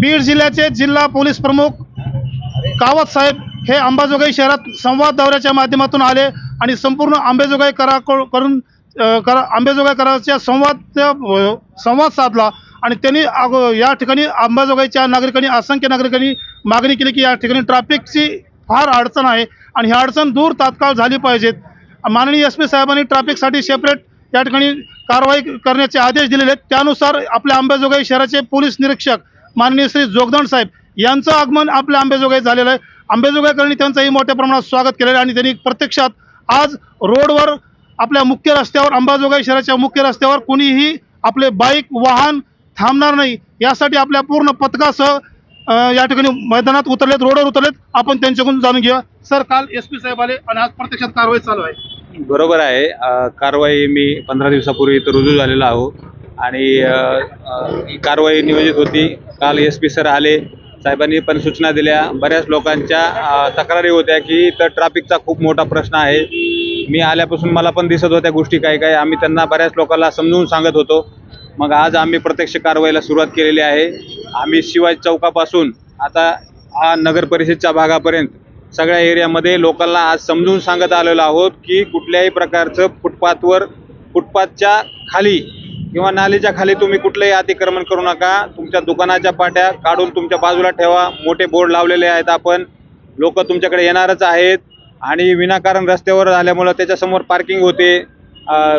बीड जिल्ह्याचे जिल्हा पोलीस प्रमुख कावत साहेब हे अंबाजोगाई शहरात संवाद दौऱ्याच्या माध्यमातून आले आणि संपूर्ण आंबेजोगाई करा करून करा आंबेजोगाई कराच्या संवाद संवाद साधला आणि त्यांनी अगो- या ठिकाणी अंबाजोगाईच्या नागरिकांनी असंख्य नागरिकांनी मागणी केली की या ठिकाणी ट्रॅफिकची फार अडचण आहे आणि ही अडचण दूर तात्काळ झाली पाहिजेत. माननीय एस पी साहेबांनी ट्रॅफिकसाठी सेपरेट या ठिकाणी कारवाई करण्याचे आदेश दिलेले आहेत. त्यानुसार आपल्या अंबाजोगाई शहराचे पोलीस निरीक्षक माननीय श्री जोगदंड साहेब यांचं आगमन आपल्या अंबेजोगाई झालेलं आहे. आंबेजोगाईकरांनी त्यांचंही मोठ्या प्रमाणात स्वागत केलेलं आहे आणि त्यांनी प्रत्यक्षात आज रोडवर आपल्या मुख्य रस्त्यावर अंबाजोगाई शहराच्या मुख्य रस्त्यावर कुणीही आपले बाईक वाहन थांबणार नाही. यासाठी आपल्या पूर्ण पथकासह या ठिकाणी मैदानात उतरलेत रोडवर उतरलेत. आपण त्यांच्याकडून जाणून घेऊया. सर काल एस पी साहेब आले आणि आज प्रत्यक्षात कारवाई चालू आहे. बरोबर आहे. कारवाई मी पंधरा दिवसापूर्वी इथं रुजू झालेलो आहो. आणि कारवाई नियोजित होती. काल एस पी सर आले. साहेबांनी पण सूचना दिल्या. बऱ्याच लोकांच्या तक्रारी होत्या की इथं ट्रॅफिकचा खूप मोठा प्रश्न आहे. मी आल्यापासून मला पण दिसत होत्या गोष्टी काही काही. आम्ही त्यांना बऱ्याच लोकांना समजून सांगत होतो. मग आज आम्ही प्रत्यक्ष कारवाईला सुरुवात केलेली आहे. आम्ही शिवाजी चौकापासून आता हा नगर परिषदच्या भागापर्यंत सगळ्या एरियामध्ये लोकांना आज समजून सांगत आलेलो आहोत की कुठल्याही प्रकारचं फुटपाथवर फुटपाथच्या खाली किंवा नालीच्या खाली तुम्ही कुठलंही अतिक्रमण करू नका. तुमच्या दुकानाच्या पाट्या काढून तुमच्या बाजूला ठेवा. मोठे बोर्ड लावलेले आहेत आपण. लोक तुमच्याकडे येणारच आहेत. आणि विनाकारण रस्त्यावर आल्यामुळं त्याच्यासमोर पार्किंग होते.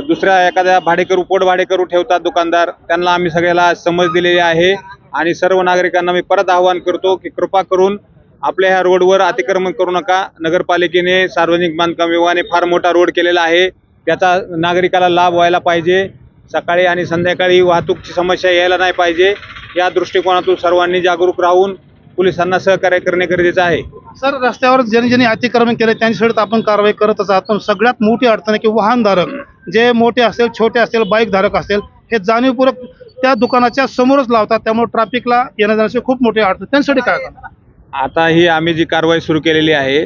दुसऱ्या एखाद्या भाडेकरू पोट भाडेकरू ठेवतात दुकानदार. त्यांना आम्ही सगळ्याला समज दिलेली आहे. आणि सर्व नागरिकांना मी परत आवाहन करतो की कृपा करून आपल्या ह्या रोडवर अतिक्रमण करू नका. नगरपालिकेने सार्वजनिक बांधकाम विभागाने फार मोठा रोड केलेला आहे. त्याचा नागरिकाला लाभ व्हायला पाहिजे. सकाळी आणि संध्याकाळी वाहतूकची समस्या यायला नाही पाहिजे. या दृष्टिकोनातून सर्वांनी जागरूक राहून पोलिसांना सहकार्य करणे गरजेचं आहे. सर रस्त्यावर ज्यांनी ज्यांनी अतिक्रमण केले त्यांच्यासाठी आपण कारवाई करतच आहात पण सगळ्यात मोठी अडचण आहे की वाहनधारक जे मोठे असतील छोटे असतील बाईक धारक असतील हे जाणीवपूर्वक त्या दुकानाच्या समोरच लावतात. त्यामुळे ट्रॅफिकला येण्या जाण्याची खूप मोठी अडचण. त्यांच्यासाठी काय करणार? आता ही आम्ही जी कारवाई सुरू केलेली आहे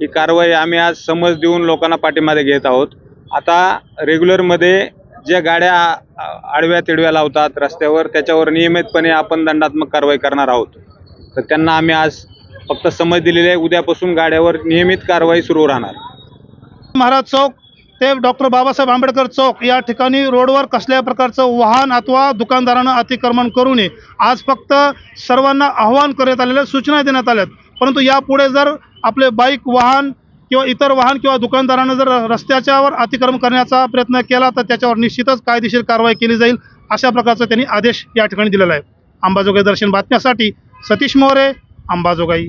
ही कारवाई आम्ही आज समज देऊन लोकांना पाठीमध्ये घेत आहोत. आता रेग्युलरमध्ये ज्या गाड्या आडव्या तिडव्या लावतात रस्त्यावर त्याच्यावर नियमितपणे आपण दंडात्मक कारवाई करणार आहोत. तर त्यांना आम्ही आज फक्त समज दिलेली आहे उद्यापासून गाड्यावर नियमित कारवाई सुरू राहणार. महाराज चौक ते डॉक्टर बाबासाहेब आंबेडकर चौक या ठिकाणी रोडवर कसल्या प्रकारचं वाहन अथवा दुकानदारानं अतिक्रमण करू नये. आज फक्त सर्वांना आव्हान करण्यात आलेलं सूचना देण्यात आल्यात. परंतु यापुढे जर आपले बाईक वाहन किंवा इतर वाहन किंवा दुकानदारानं जर रस्त्याच्यावर अतिक्रमण करण्याचा प्रयत्न केला तर त्याच्यावर निश्चितच कायदेशीर कारवाई केली जाईल अशा प्रकारचा त्यांनी आदेश या ठिकाणी दिलेला आहे. अंबाजोगाई दर्शन बातम्यासाठी सतीश मोरे अंबाजोगाई.